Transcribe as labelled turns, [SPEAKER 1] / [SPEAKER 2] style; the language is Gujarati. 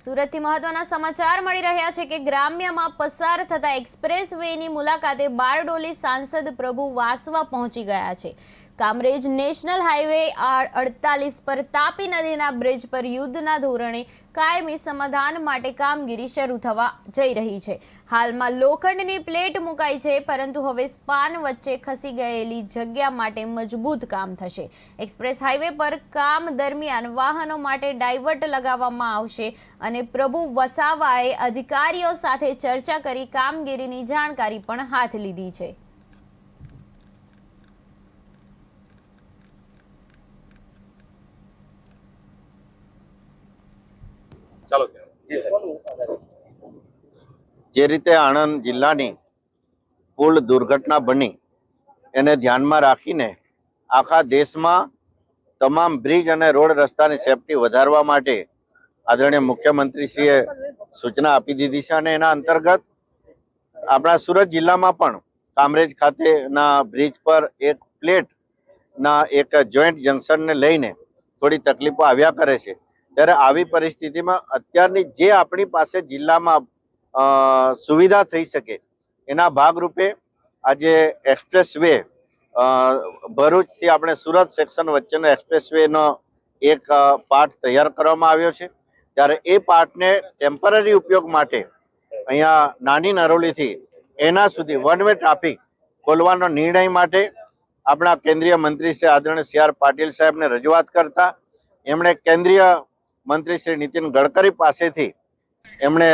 [SPEAKER 1] સુરતથી મહત્વના સમાચાર મળી રહ્યા છે કે ગ્રામ્યમાં પસાર થતા એક્સપ્રેસ વેની મુલાકાતે બારડોલી સાંસદ પ્રભુ વાસવા પહોંચી ગયા છે. કામરેજ નેશનલ હાઈવે અડતાલીસ પર તાપી નદીના બ્રિજ પર યુદ્ધના ધોરણે કાયમી સમાધાન માટે કામગીરી શરૂ થવા જઈ રહી છે. હાલમાં લોખંડની પ્લેટ મુકાઈ છે, પરંતુ હવે સ્પાન વચ્ચે ખસી ગયેલી જગ્યા માટે મજબૂત કામ થશે. એક્સપ્રેસ હાઈવે પર કામ દરમિયાન વાહનો માટે ડાયવર્ટ લગાવવામાં આવશે અને પ્રભુ વસાવાએ અધિકારીઓ સાથે ચર્ચા કરી કામગીરીની જાણકારી પણ હાથ લીધી છે.
[SPEAKER 2] ચાલો
[SPEAKER 3] જે રીતે આણંદ જિલ્લાની પુલ દુર્ઘટના બની એને ધ્યાનમાં રાખીને આખા દેશમાં તમામ બ્રિજ અને રોડ રસ્તાની સેફટી વધારવા માટે આદરણીય મુખ્યમંત્રીશ્રીએ સૂચના આપી દીધી છે અને એના અંતર્ગત આપણા સુરત જિલ્લામાં પણ કામરેજ ખાતેના બ્રિજ પર એક પ્લેટના એક જોઈન્ટ જંકશનને લઈને થોડી તકલીફો આવ્યા કરે છે. ત્યારે આવી પરિસ્થિતિમાં અત્યારની જે આપણી પાસે જિલ્લામાં સુવિધા થઈ શકે, એના ભાગરૂપે આજે એક્સપ્રેસ વે ભરૂચથી આપણે સુરત સેક્શન વચ્ચેનો એક્સપ્રેસ વેનો એક પાર્ટ તૈયાર કરવામાં આવ્યો છે. ત્યારે એ પાર્ટને ટેમ્પરરી ઉપયોગ માટે અહીંયા નાની નરોલીથી એના સુધી વન વે ટ્રાફિક ખોલવાનો નિર્ણય માટે આપણા કેન્દ્રીય મંત્રી શ્રી આદરણીય સી આર પાટીલ સાહેબને રજૂઆત કરતા, એમણે કેન્દ્રીય મંત્રી શ્રી નીતિન ગડકરી પાસેથી એમણે